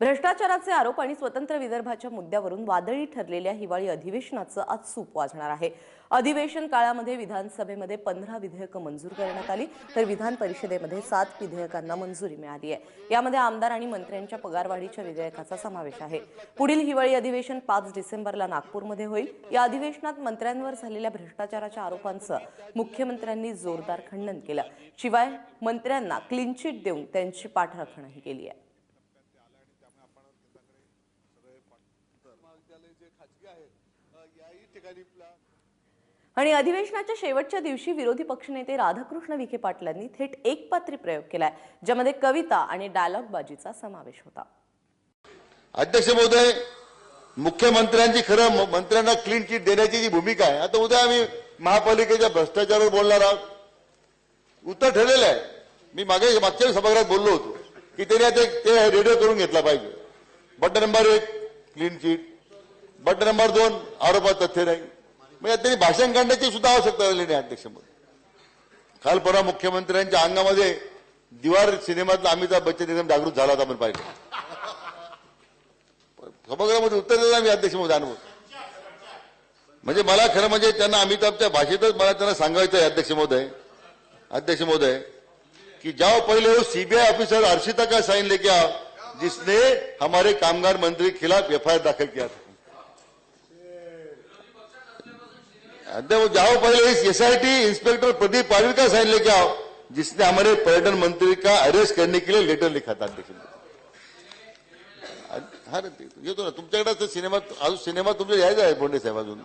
भ्रष्टाचाराचे आरोप आणि स्वतंत्र विदर्भाच्या मुद्द्यावरून वादळी ठरलेल्या हिवाळी अधिवेशनाचं आज सूप वाजणार आहे. अधिवेशन काळामध्ये विधानसभेमध्ये पंधरा विधेयकं मंजूर करण्यात आली तर विधान परिषदेमध्ये सात विधेयकांना मंजुरी मिळाली आहे. यामध्ये आमदार आणि मंत्र्यांच्या पगारवाढीच्या विधेयकाचा समावेश आहे. पुढील हिवाळी अधिवेशन पाच डिसेंबरला नागपूरमध्ये होईल. या अधिवेशनात मंत्र्यांवर झालेल्या भ्रष्टाचाराच्या आरोपांचं मुख्यमंत्र्यांनी जोरदार खंडन केलं. शिवाय मंत्र्यांना क्लीन चिट देऊन त्यांची पाठराखणही केली आहे. आणि अधिवेशनाच्या शेवटच्या दिवशी विरोधी पक्षनेते राधाकृष्ण विखे पाटलांनी थेट एकपात्री प्रयोग केलाय ज्यामध्ये कविता आणि डायलॉग बाजीचा समावेश होता. अध्यक्ष महोदय मुख्यमंत्र्यांची खरं मंत्र्यांना क्लीन चिट देण्याची जी भूमिका आहे आता उद्या आम्ही महापालिकेच्या भ्रष्टाचारावर बोलणार आहोत. उत्तर ठरलेलं आहे. मी मागे मागच्या सभागृहात बोललो होतो की त्यांनी आता ते रेडिओ करून घेतला पाहिजे. बटन नंबर एक क्लीन चिट बटन नंबर दोन आरोपात तथ्य नाही. म्हणजे त्यांनी भाषण काढण्याची सुद्धा आवश्यकता झाली नाही अध्यक्ष महोदय काल परवा मुख्यमंत्र्यांच्या अंगामध्ये दिवार सिनेमातला अमिताभ बच्चन एकदम जागृत झाला होता आपण पाहिलं. सभागृहामध्ये उत्तर दिलं मी अध्यक्ष म्हणून अनुभव म्हणजे मला खरं म्हणजे त्यांना अमिताभच्या भाषेतच मला त्यांना सांगायचं आहे अध्यक्ष महोदय अध्यक्ष महोदय कि जाओ पहले वो हो सीबीआई ऑफिसर अर्शिता का साइन लेके आओ जिसने हमारे कामगार मंत्री के खिलाफ एफआईआर दाखिल किया था. अध्यक्ष जाओ पहले इस एसआईटी इंस्पेक्टर प्रदीप पाटिल का साइन लेके आओ, जिसने हमारे पर्यटन मंत्री का अरेस्ट करने के लिए लेटर लिखा था महोदय हा ना ते ना तुमच्याकडे तर सिनेमा अजून सिनेमा तुमच्या यायचा आहे बोंडे साहेब अजून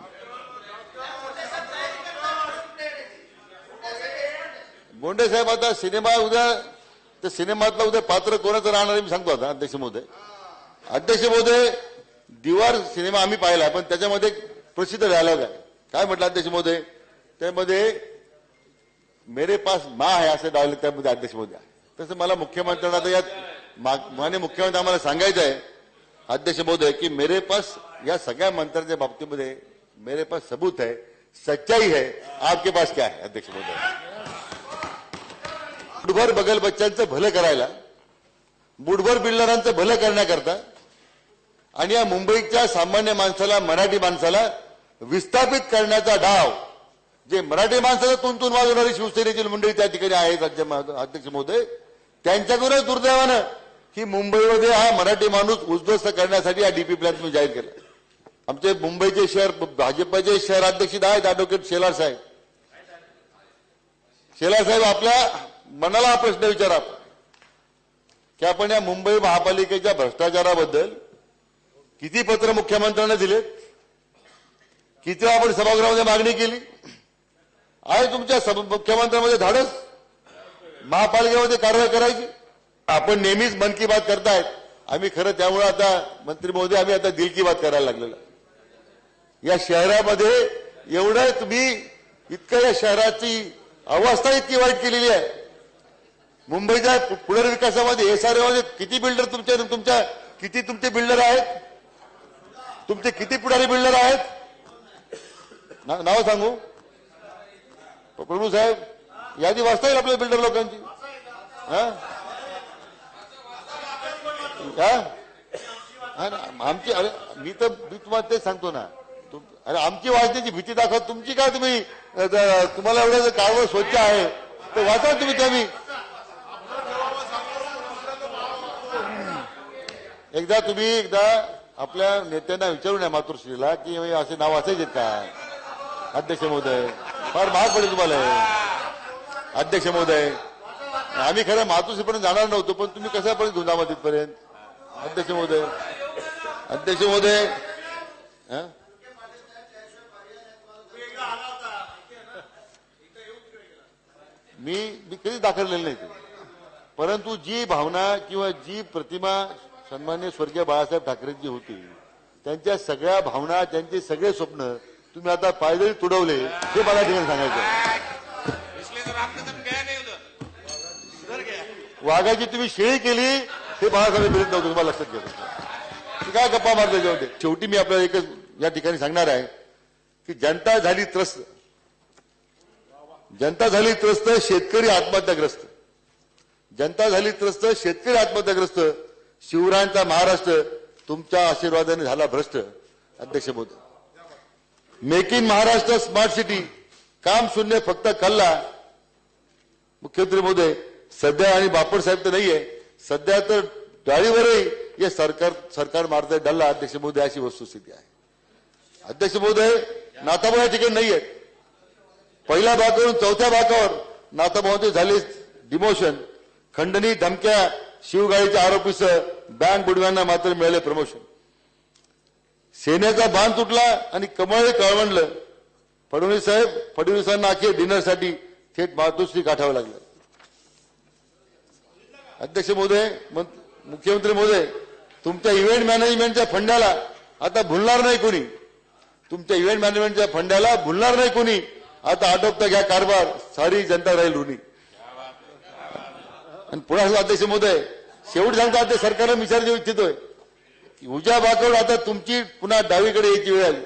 बोंडे साहेब, आता सिनेमा उद्या त्या सिनेमातला उद्या पात्र कोणाचं राहणार आहे मी सांगतो आता, अध्यक्ष महोदय। अध्यक्ष महोदय, दिवार सिनेमा आम्ही पाहिला प्रसिद्ध डायलॉग आहे काय म्हटलं अध्यक्ष महोदय? त्यामध्ये मेरे पास मा आहे असं डावले त्यामध्ये अध्यक्ष महोदय. तसं मला मुख्यमंत्र्यांना आता यात माने मुख्यमंत्री आम्हाला सांगायचं आहे अध्यक्ष महोदय की मेरे पास या सगळ्या मंत्र्यांच्या बाबतीमध्ये मेरे पास सबूत है सच्चाई है आपके पास क्या है अध्यक्ष महोदय? बुडभर बगल बच्चांचं भलं करायला बुडभर बिल्डरांचं भलं करण्याकरता आणि या मुंबईच्या सामान्य माणसाला मराठी माणसाला विस्थापित करण्याचा डाव जे मराठी माणसाला तुंतून वाजवणारी शिवसेनेतील मंडळी त्या ठिकाणी आहेत राज्य अध्यक्ष महोदय त्यांच्याकडूनच दुर्दैवानं ही मुंबईमध्ये हा मराठी माणूस उद्ध्वस्त करण्यासाठी हा डीपी प्लॅन तुम्ही जाहीर केला. आमचे मुंबईचे शहर भाजपचे शहराध्यक्ष आहेत ऍडव्होकेट शेलार साहेब. शेलार साहेब आपल्या मनाला हा प्रश्न विचारा. की आपण या मुंबई महापालिकेच्या भ्रष्टाचाराबद्दल किती पत्र मुख्यमंत्र्यांना दिलेत? किती आपण सभागृहामध्ये मागणी केली? आहे तुमच्या मुख्यमंत्र्यांमध्ये धाडस? महापालिकेमध्ये कारवाई करायची? आपण नेहमीच मन की बात करतायत. आम्ही खरं त्यामुळे आता मंत्री महोदय आम्ही आता दिल की बात करायला लागलेलो. या शहरामध्ये एवढं तुम्ही इतकं या शहराची अवस्था इतकी वाईट केलेली आहे. मुंबईच्या पुनर्विकासामध्ये पुनर्विकासामध्ये आर एमध्ये किती बिल्डर तुमच्या तुमच्या किती तुमचे बिल्डर आहेत? तुमचे किती पुढारी बिल्डर आहेत? ना- नाव सांगू? प्रभू साहेब यादी वाचता येईल आपल्या बिल्डर लोकांची? हा? ना, आमची अरे मी तर मी तुम्हाला तेच सांगतो ना. तुम- अरे आमची वाचण्याची भीती दाखवत तुमची काय तुम्ही तुम्हाला एवढं कारवाई स्वच्छ आहे तर वाचा तुम्ही त्या मी एकदा तुम्ही एकदा आपल्या नेत्यांना विचारून या मातृश्रीला की असे नाव असायचे का? अध्यक्ष महोदय फार महाग पडेल तुम्हाला अध्यक्ष महोदय आम्ही खरं मातोश्रीपर्यंत जाणार नव्हतो पण तुम्ही कशापर्यंत घेऊन जावा तिथपर्यंत अध्यक्ष महोदय अध्यक्ष महोदय मी मी कधी दाखवलेलं नाही ते. परंतु जी भावना किंवा जी प्रतिमा सन्मान्य स्वर्गीय बाळासाहेब ठाकरेंची होती त्यांच्या सगळ्या भावना त्यांचे सगळे स्वप्न तुम्ही आता पायदळी तुडवले हे मला ठिकाणी सांगायचं वाघाची तुम्ही शेळी केली हे बाळासाहेब विरुद्ध नव्हतं तुम्हाला लक्षात घ्या. काय गप्पा मारले जेवढे शेवटी मी आपल्याला एकच या ठिकाणी सांगणार आहे की जनता झाली त्रस्त. जनता झाली त्रस्त शेतकरी आत्महत्याग्रस्त. जनता झाली त्रस्त शेतकरी आत्महत्याग्रस्त. शिवरायांचा महाराष्ट्र तुमच्या आशीर्वादाने झाला भ्रष्ट. अध्यक्ष Modi make in Maharashtra smart city. काम शून्य फक्त कल्ला. मुख्यमंत्री मोदय सध्या आणि बापट साहेब तर नाहीये. सध्या तर डाळीवरही हे सरकार सरकार मारतंय. डल्ला अध्यक्ष मोदी अशी वस्तुस्थिती आहे. अध्यक्ष महोदय नाथाभाऊ या ठिकाणी नाहीये पहिल्या भागावरून चौथ्या भागावर नाथाभाऊचे झाले डिमोशन. खंडणी धमक्या शिवगाळीच्या आरोपीसह बँक बुडव्यांना मात्र मिळाले प्रमोशन. सेनेचा बांध तुटला आणि कमळ कळवणलं फडणवीस साहेब फडणवीसांना अखेर डिनरसाठी थेट मातोश्री गाठावं लागलं. अध्यक्ष महोदय मुख्यमंत्री महोदय तुमच्या इव्हेंट मॅनेजमेंटच्या फंडाला आता भुलणार नाही कोणी. तुमच्या इव्हेंट मॅनेजमेंटच्या फंडाला भुलणार नाही कोणी. आता आटोपता घ्या कारभार सारी जनता राहील ऋणी. आणि पुन्हा अध्यक्ष महोदय शेवट सांगता ते सरकारला विचार देऊ इच्छितोय. उजा उज्या बाकावून आता तुमची पुन्हा डावीकडे यायची वेळ आली.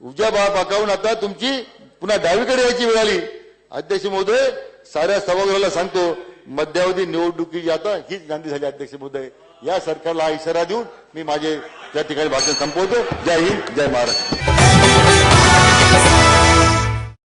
उज्या बा बाकावून आता तुमची पुन्हा डावीकडे यायची वेळ आली. अध्यक्ष महोदय साऱ्या सभागृहाला सांगतो मध्यावधी निवडणुकीची आता हीच गांधी झाली अध्यक्ष महोदय. या सरकारला इशारा देऊन मी माझे त्या ठिकाणी भाषण संपवतो. जय हिंद जय महाराष्ट्र.